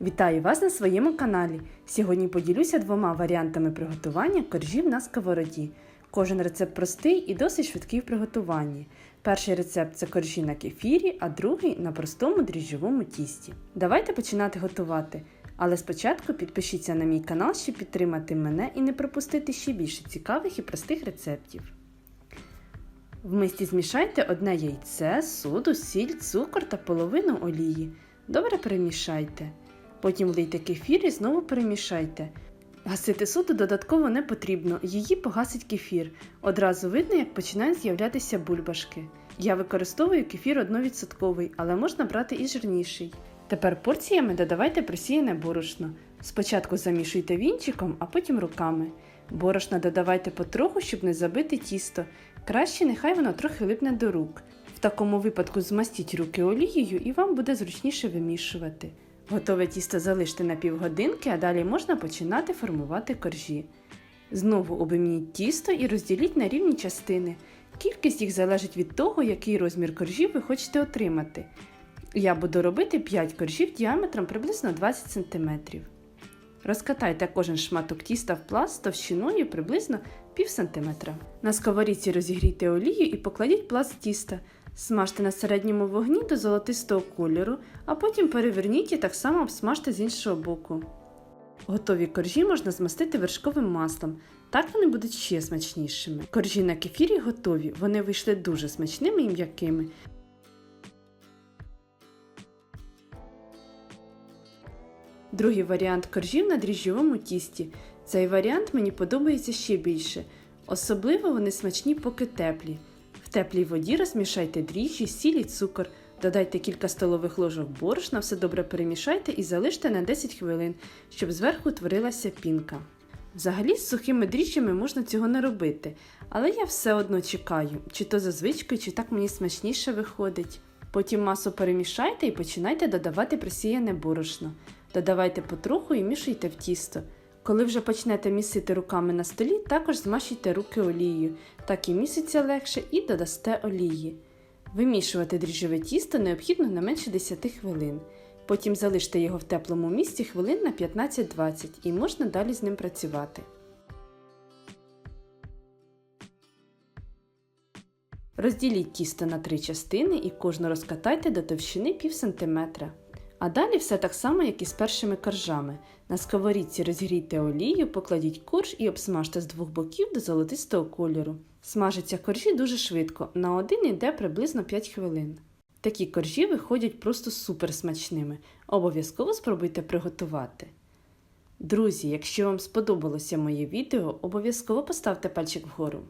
Вітаю вас на своєму каналі. Сьогодні поділюся двома варіантами приготування коржів на сковороді. Кожен рецепт простий і досить швидкий в приготуванні. Перший рецепт це коржі на кефірі, а другий на простому дріжджовому тісті. Давайте починати готувати. Але спочатку підпишіться на мій канал, щоб підтримати мене і не пропустити ще більше цікавих і простих рецептів. В мисці змішайте одне яйце, соду, сіль, цукор та половину олії. Добре перемішайте. Потім влийте кефір і знову перемішайте. Гасити соду додатково не потрібно, її погасить кефір. Одразу видно, як починають з'являтися бульбашки. Я використовую кефір 1%, але можна брати і жирніший. Тепер порціями додавайте просіяне борошно. Спочатку замішуйте вінчиком, а потім руками. Борошна додавайте потроху, щоб не забити тісто. Краще нехай воно трохи липне до рук. В такому випадку змастіть руки олією і вам буде зручніше вимішувати. Готове тісто залиште на півгодинки, а далі можна починати формувати коржі. Знову обімніть тісто і розділіть на рівні частини. Кількість їх залежить від того, який розмір коржів ви хочете отримати. Я буду робити 5 коржів діаметром приблизно 20 см. Розкатайте кожен шматок тіста в пласт товщиною приблизно пів сантиметра. На сковорідці розігрійте олію і покладіть пласт тіста. Смажте на середньому вогні до золотистого кольору, а потім переверніть і так само обсмажте з іншого боку. Готові коржі можна змастити вершковим маслом, так вони будуть ще смачнішими. Коржі на кефірі готові, вони вийшли дуже смачними і м'якими. Другий варіант коржів на дріжджовому тісті. Цей варіант мені подобається ще більше. Особливо вони смачні, поки теплі. В теплій воді розмішайте дріжджі, сіль і цукор. Додайте кілька столових ложок борошна, все добре перемішайте і залиште на 10 хвилин, щоб зверху творилася пінка. Взагалі з сухими дріжджами можна цього не робити, але я все одно чекаю, чи то за звичкою, чи так мені смачніше виходить. Потім масу перемішайте і починайте додавати просіяне борошно. Додавайте потроху і мішайте в тісто. Коли вже почнете місити руками на столі, також змащуйте руки олією, так і міситься легше і додасте олії. Вимішувати дріжджове тісто необхідно не менше 10 хвилин. Потім залиште його в теплому місці хвилин на 15-20 і можна далі з ним працювати. Розділіть тісто на три частини і кожну розкатайте до товщини пів сантиметра. А далі все так само, як і з першими коржами. На сковорідці розгрійте олію, покладіть корж і обсмажте з двох боків до золотистого кольору. Смажаться коржі дуже швидко, на один йде приблизно 5 хвилин. Такі коржі виходять просто супер смачними. Обов'язково спробуйте приготувати. Друзі, якщо вам сподобалося моє відео, обов'язково поставте пальчик вгору.